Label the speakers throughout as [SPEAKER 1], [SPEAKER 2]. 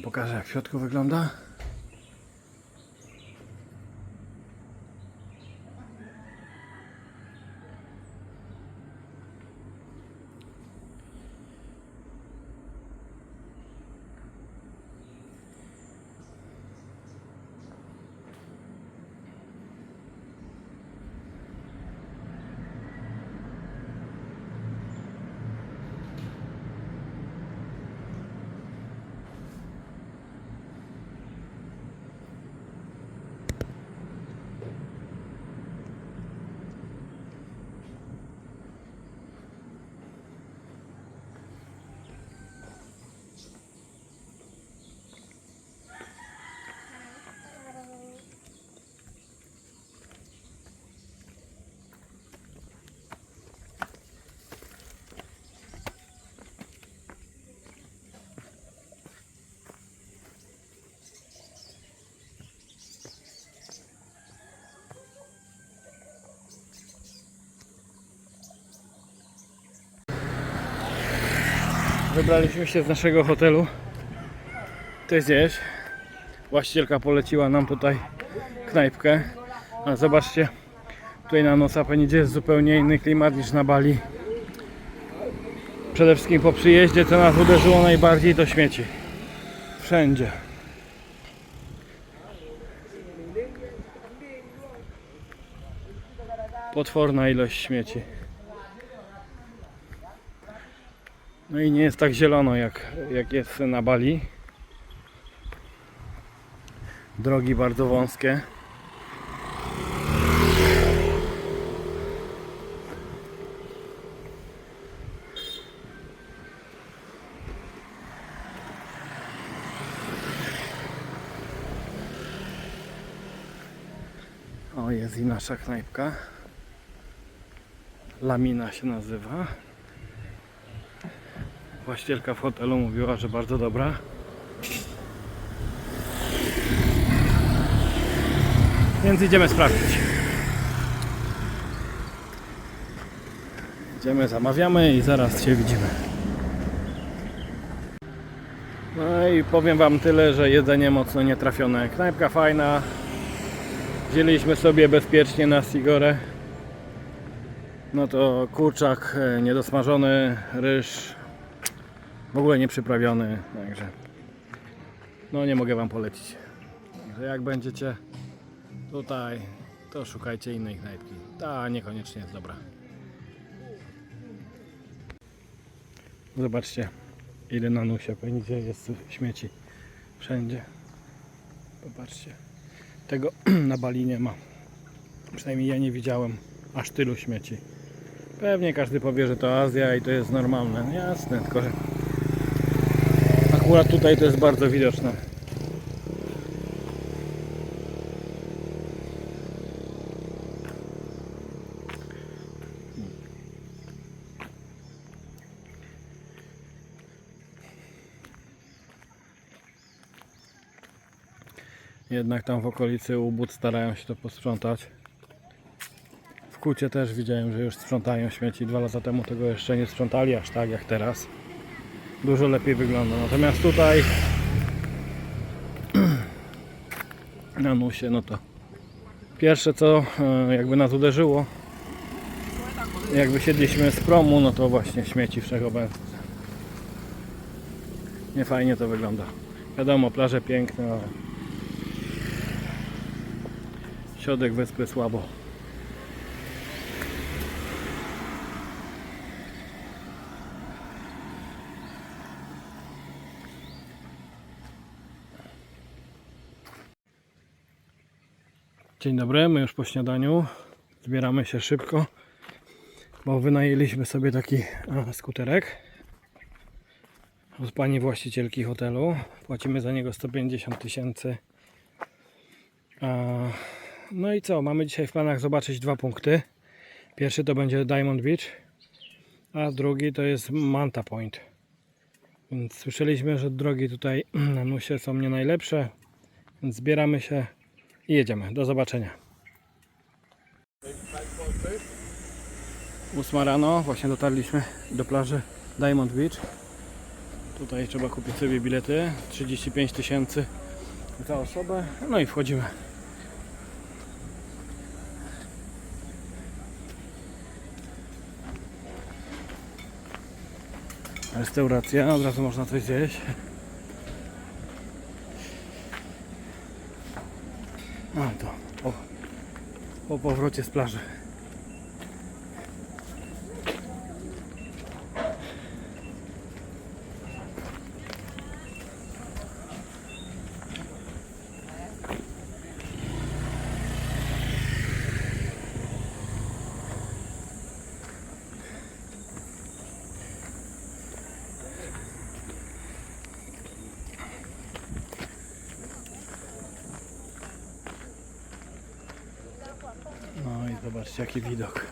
[SPEAKER 1] Wam pokażę jak w środku wygląda. Wybraliśmy się z naszego hotelu. To jest gdzieś. Właścicielka poleciła nam tutaj knajpkę. Ale zobaczcie, tutaj na Nosa Penidzie jest zupełnie inny klimat niż na Bali. Przede wszystkim po przyjeździe co nas uderzyło najbardziej to śmieci. Wszędzie. Potworna ilość śmieci. No i nie jest tak zielono jak, jak jest na Bali. Drogi bardzo wąskie. O, jest i nasza knajpka. Lamina się nazywa. Właścicielka w hotelu mówiła, że bardzo dobra. Więc idziemy sprawdzić. Idziemy, zamawiamy i zaraz się widzimy. No i powiem Wam tyle, że jedzenie mocno nietrafione. Knajpka fajna. Wzięliśmy sobie bezpiecznie na Sigorę. No to kurczak e, niedosmażony, ryż w ogóle nie przyprawiony, także no nie mogę Wam polecić. Także jak będziecie tutaj, to szukajcie innej knajpki. Ta niekoniecznie jest dobra. Zobaczcie, ile na nusie pędzie jest śmieci. Wszędzie. Popatrzcie. Tego na Bali nie ma. Przynajmniej ja nie widziałem aż tylu śmieci. Pewnie każdy powie, że to Azja i to jest normalne. No Jasne, tylko że Akurat tutaj to jest bardzo widoczne. Jednak tam w okolicy Ubud starają się to posprzątać. W Kucie też widziałem, że już sprzątają śmieci. Dwa lata temu tego jeszcze nie sprzątali aż tak jak teraz dużo lepiej wygląda. Natomiast tutaj na nusie, no to pierwsze co e, jakby nas uderzyło, jak wysiedliśmy z promu, no to właśnie śmieci wszechobecne. Nie fajnie to wygląda. Wiadomo, plaże piękne, ale środek wyspy słabo. Dzień dobry, my już po śniadaniu. Zbieramy się szybko, bo wynajęliśmy sobie taki skuterek od pani właścicielki hotelu. Płacimy za niego 150 tysięcy. No i co? Mamy dzisiaj w planach zobaczyć dwa punkty. Pierwszy to będzie Diamond Beach, a drugi to jest Manta Point. Więc słyszeliśmy, że drogi tutaj na Nusie są nie najlepsze, więc zbieramy się i jedziemy. Do zobaczenia. Ósma rano, właśnie dotarliśmy do plaży Diamond Beach. Tutaj trzeba kupić sobie bilety. 35 tysięcy za osobę. No i wchodzimy. Restauracja, od razu można coś zjeść. A to po, po powrocie z plaży. No i zobaczcie jaki widok.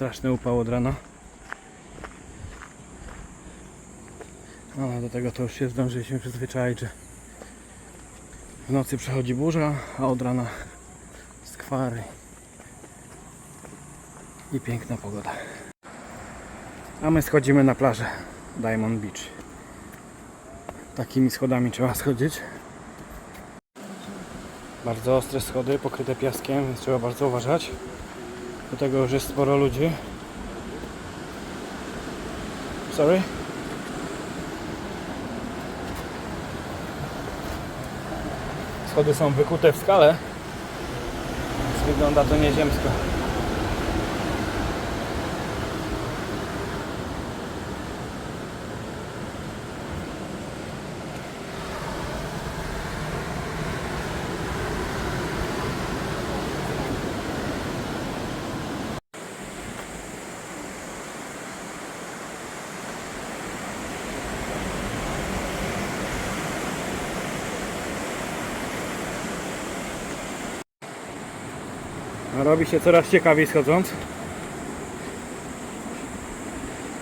[SPEAKER 1] Straszny upał od rana. No, do tego to już się zdążyliśmy przyzwyczaić, że w nocy przechodzi burza, a od rana skwary i piękna pogoda. A my schodzimy na plażę Diamond Beach. Takimi schodami trzeba schodzić. Bardzo ostre schody, pokryte piaskiem, więc trzeba bardzo uważać. Do tego już jest sporo ludzi. Sorry? Schody są wykute w skale. Wygląda to nieziemsko. Robi się coraz ciekawiej schodząc.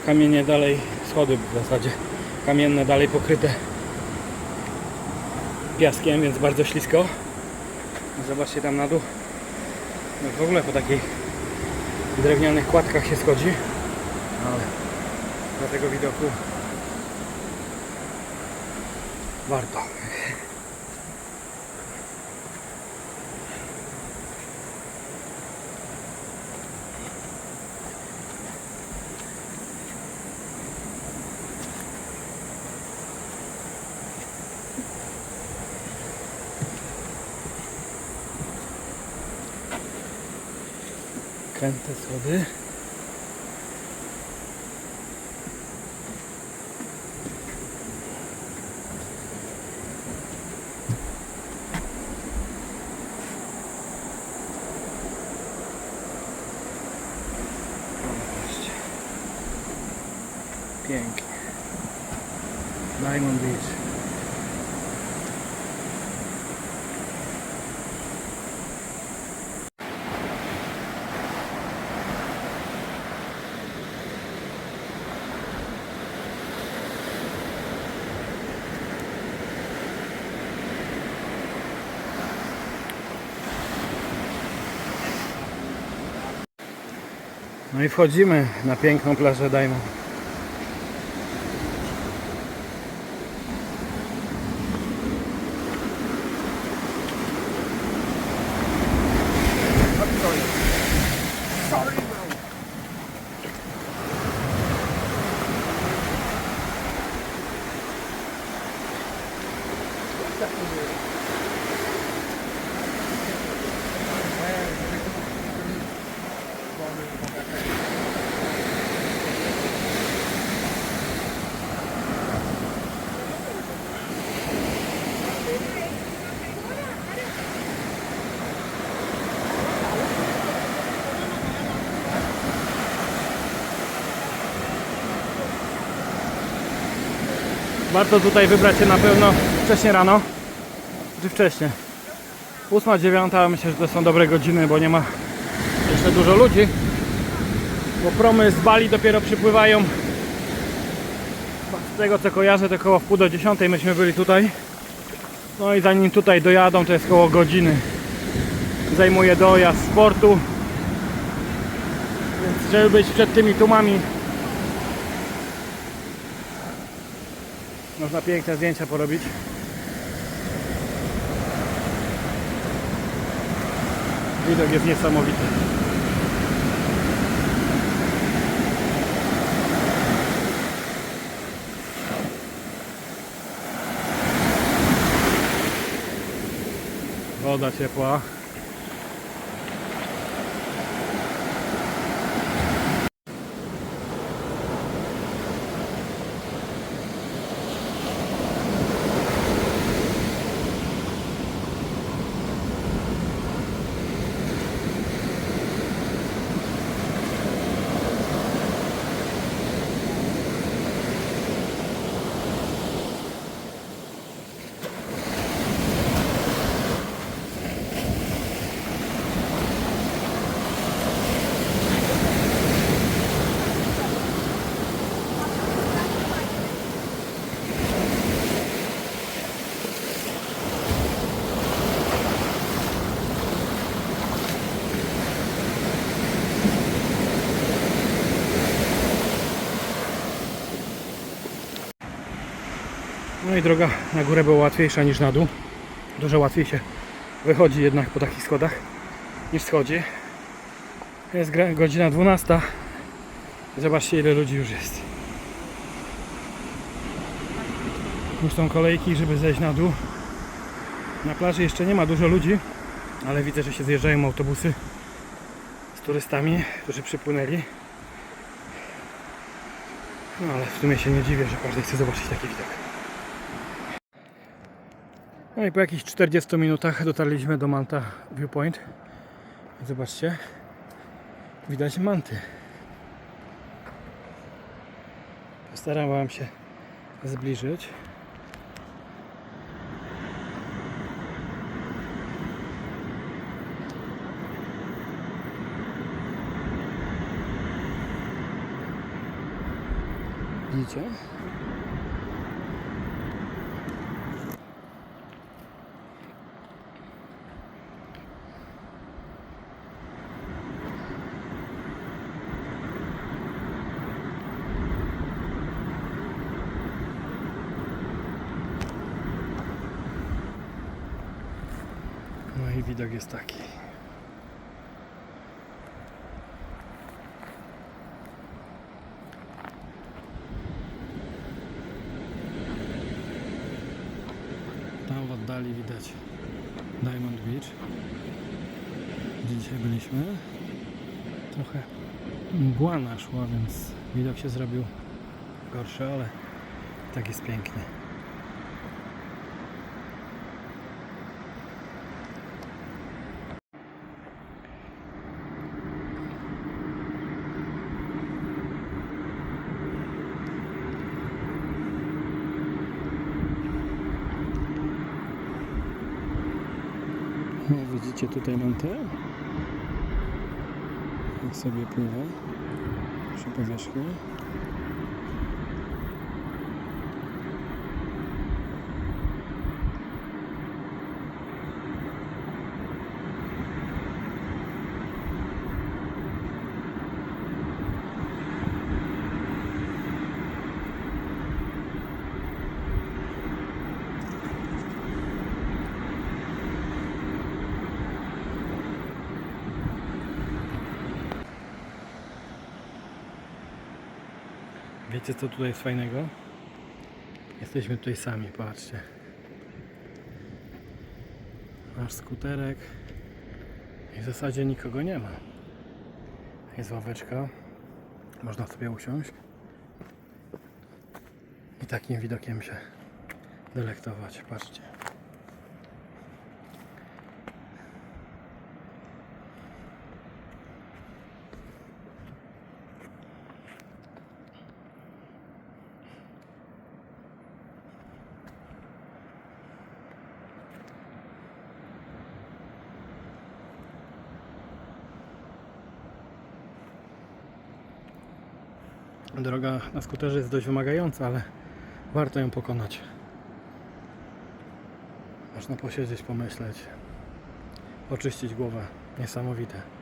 [SPEAKER 1] Kamienie dalej, schody w zasadzie kamienne dalej pokryte piaskiem, więc bardzo ślisko. Zobaczcie tam na dół. No w ogóle po takich drewnianych kładkach się schodzi. Ale dla tego widoku warto. Kręte schody. Zobaczcie. Pięknie. Diamond Beach. No i wchodzimy na piękną plażę Diamond. Warto tutaj wybrać się na pewno wcześnie rano, czy wcześnie. 8, 9, myślę, że to są dobre godziny, bo nie ma jeszcze dużo ludzi. Bo promy z Bali dopiero przypływają. Z tego co kojarzę, to około w pół do 10 myśmy byli tutaj. No i zanim tutaj dojadą, to jest około godziny. Zajmuje dojazd z portu. Więc żeby być przed tymi tłumami, można piękne zdjęcia porobić. Widok jest niesamowity. Woda ciepła. No i droga na górę była łatwiejsza niż na dół. Dużo łatwiej się wychodzi jednak po takich schodach niż schodzi. Jest godzina 12. Zobaczcie ile ludzi już jest. Już są kolejki, żeby zejść na dół. Na plaży jeszcze nie ma dużo ludzi, ale widzę, że się zjeżdżają autobusy z turystami, którzy przypłynęli. No ale w sumie się nie dziwię, że każdy chce zobaczyć taki widok. No i po jakichś 40 minutach dotarliśmy do Manta Viewpoint. Zobaczcie, widać manty. Postarałem się zbliżyć. Widzicie? No i widok jest taki. Tam w oddali widać Diamond Beach. Gdzie dzisiaj byliśmy. Trochę mgła naszła, więc widok się zrobił gorszy, ale tak jest piękny. Widzicie tutaj mantę? Jak sobie pływa przy powierzchni. Wiecie co tutaj jest fajnego? Jesteśmy tutaj sami, patrzcie. Nasz skuterek i w zasadzie nikogo nie ma. Jest ławeczka, można sobie usiąść i takim widokiem się delektować. Patrzcie. Droga na skuterze jest dość wymagająca, ale warto ją pokonać. Można posiedzieć, pomyśleć, oczyścić głowę. Niesamowite.